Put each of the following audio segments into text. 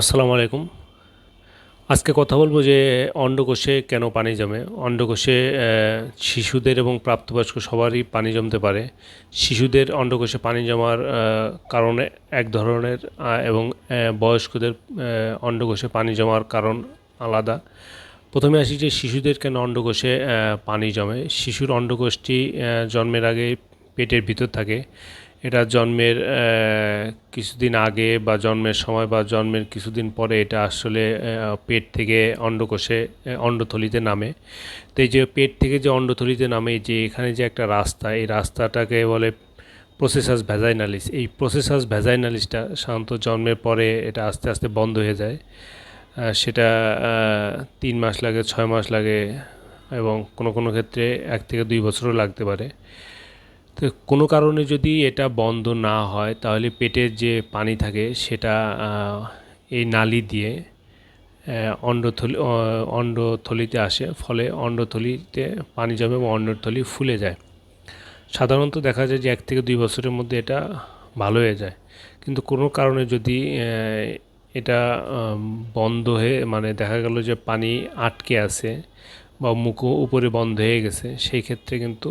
আসসালামু আলাইকুম। আজকে কথা বলব যে অন্ডকোষে কেন পানি জমে? অন্ডকোষে শিশুদের এবং প্রাপ্তবয়স্ক সবারই পানি জমতে পারে। শিশুদের অন্ডকোষে পানি জমার কারণে এক ধরনের এবং বয়স্কদের অন্ডকোষে পানি জমার কারণ আলাদা। প্রথমে আসি যে শিশুদের কেন অন্ডকোষে পানি জমে? শিশুর অন্ডকোষটি জন্মের আগে পেটের ভিতর থাকে। এটা জন্মের কিছুদিন আগে বা জন্মের সময় বা জন্মের কিছুদিন পরে এটা আসলে পেট থেকে অন্ডকোষে অন্ডথলিতে নামে। তো এই যে পেট থেকে যে অন্ডথলিতে নামে যে এখানে যে একটা রাস্তা, এই রাস্তাটাকে বলে প্রসেসাস ভ্যাজাইনালিস এই প্রসেসাস ভ্যাজাইনালিসটা সাধারণত জন্মের পরে এটা আস্তে আস্তে বন্ধ হয়ে যায়। সেটা তিন মাস লাগে, ছয় মাস লাগে এবং কোনো কোনো ক্ষেত্রে এক থেকে দুই বছরও লাগতে পারে। তো কোনো কারণে যদি এটা বন্ধ না হয়, তাহলে পেটের যে পানি থাকে সেটা এই নালি দিয়ে অন্ডথলি অন্ডথলিতে আসে, ফলে অন্ডথলিতে পানি জমে এবং অন্ডথলি ফুলে যায়। সাধারণত দেখা যায় যে এক থেকে দুই বছরের মধ্যে এটা ভালো হয়ে যায়। কিন্তু কোনো কারণে যদি এটা বন্ধ হয়ে মানে দেখা গেল যে পানি আটকে আছে বা মুখ উপরে বন্ধ হয়ে গেছে, সেই ক্ষেত্রে কিন্তু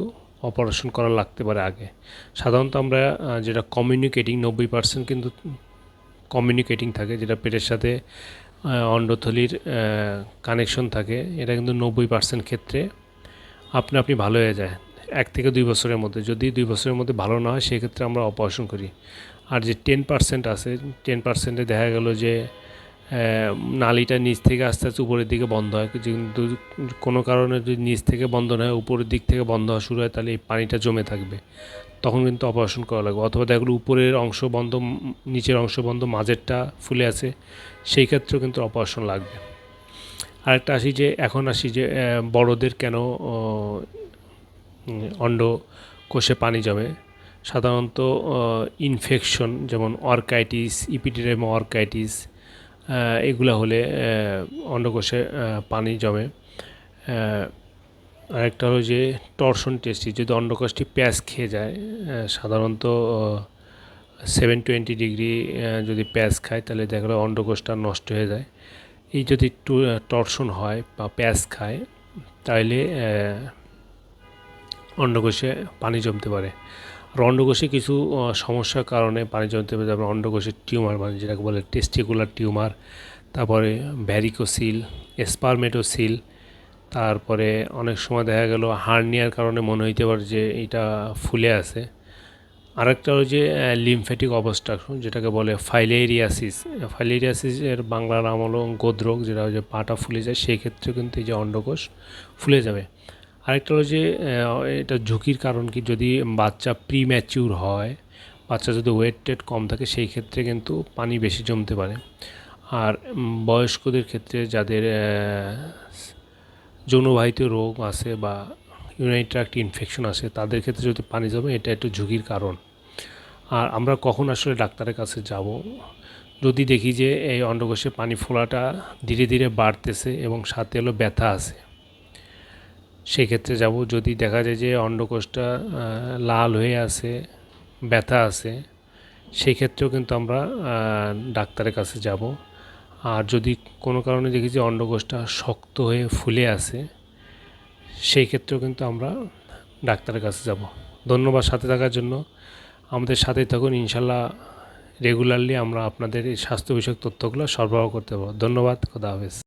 অপারেশন করা লাগতে পারে আগে। সাধারণত আমরা যেটা কমিউনিকেটিং নব্বই পার্সেন্ট কিন্তু কমিউনিকেটিং থাকে, যেটা পেটের সাথে অন্ডথলির কানেকশন থাকে, এটা কিন্তু নব্বই পার্সেন্ট ক্ষেত্রে আপনি আপনি ভালো হয়ে যায়। এক থেকে দুই বছরের মধ্যে, যদি দুই বছরের মধ্যে ভালো না হয়, সেক্ষেত্রে আমরা অপারেশন করি। আর যে টেন পার্সেন্ট আছে টেন পার্সেন্টে দেখা গেল যে নালীটা নিচ থেকে আস্তে আস্তে উপরের দিকে বন্ধ হয়। কিন্তু কোনো কারণে যদি নিচ থেকে বন্ধ না হয়, উপরের দিক থেকে বন্ধ হওয়া শুরু হয়, তাহলে এই পানিটা জমে থাকবে। তখন কিন্তু অপারেশন করা লাগবে। অথবা দেখা উপরের অংশ বন্ধ, নিচের অংশ বন্ধ, মাঝেরটা ফুলে আছে, সেই ক্ষেত্রেও কিন্তু অপারেশন লাগবে। আরেকটা আসি যে, এখন আসি যে বড়দের কেন অন্ড কোষে পানি জমে? সাধারণত ইনফেকশন যেমন অর্কাইটিস, ইপিডিডেমা অর্কাইটিস এগুলো হলে অন্ডকোষে পানি জমে। আরেকটা হলো যে টর্শন টেস্টি যদি অন্ডকোষটি প্যাঁচ খেয়ে যায় সাধারণত সেভেন টোয়েন্টি ডিগ্রি যদি প্যাঁচ খায়, তাহলে দেখা গেলো অন্ডকোষটা নষ্ট হয়ে যায়। এই যদি টর্শন হয় বা প্যাঁচ খায়, তাহলে অন্ডকোষে পানি জমতে পারে। আর অন্ডকোষে কিছু সমস্যার কারণে পানি জমতে পারে যেমন অন্ডকোষের টিউমার মানে যেটাকে বলে টেস্টিকুলার টিউমার তারপরে ভ্যারিকোসিল স্পারমেটোসিল তারপরে অনেক সময় দেখা গেল হার্নিয়ার কারণে মনে হইতে পারে যে এটা ফুলে আছে। আরেকটা হলো যে লিমফ্যাটিক অবস্ট্রাকশন যেটাকে বলে ফাইলেরিয়াসিস ফাইলেরিয়াসিসের বাংলা নাম হলো গোদ্রোগ, যেটা হচ্ছে পাটা ফুলে যায় সেই ক্ষেত্রে কিন্তু এই যে অন্ডকোষ ফুলে যাবে। আরেকটা হলো যে এটা ঝুঁকির কারণ কি? যদি বাচ্চা প্রি ম্যাচিউর হয়, বাচ্চা যদি ওয়েট টেট কম থাকে, সেই ক্ষেত্রে কিন্তু পানি বেশি জমতে পারে। আর বয়স্কদের ক্ষেত্রে যাদের যৌনবাহিত রোগ আছে বা ইউনাইট ট্র্যাক্ট ইনফেকশন আছে, তাদের ক্ষেত্রে যদি পানি জমে, এটা একটু ঝুঁকির কারণ। আর আমরা কখন আসলে ডাক্তারের কাছে যাব? যদি দেখি যে, এই অন্ডকোষে পানি ফোলাটা ধীরে ধীরে বাড়তেছে এবং সাথে হলো ব্যথা আছে। সেই ক্ষেত্রে যাব। যদি দেখা যায় যে অন্ডকোষটা লাল হয়ে আছে, ব্যথা আছে সেই ক্ষেত্রেও কিন্তু আমরা ডাক্তারের কাছে যাব। আর যদি কোনো কারণে দেখি যে অন্ডকোষটা শক্ত হয়ে ফুলে আছে সেই ক্ষেত্রেও কিন্তু আমরা ডাক্তারের কাছে যাব। ধন্যবাদ সাথে থাকার জন্য। আমাদের সাথেই থাকুন। ইনশাল্লাহ রেগুলারলি আমরা আপনাদের এই স্বাস্থ্য বিষয়ক তথ্যগুলো সরবরাহ করতে পারব। ধন্যবাদ। খোদা হাফেজ।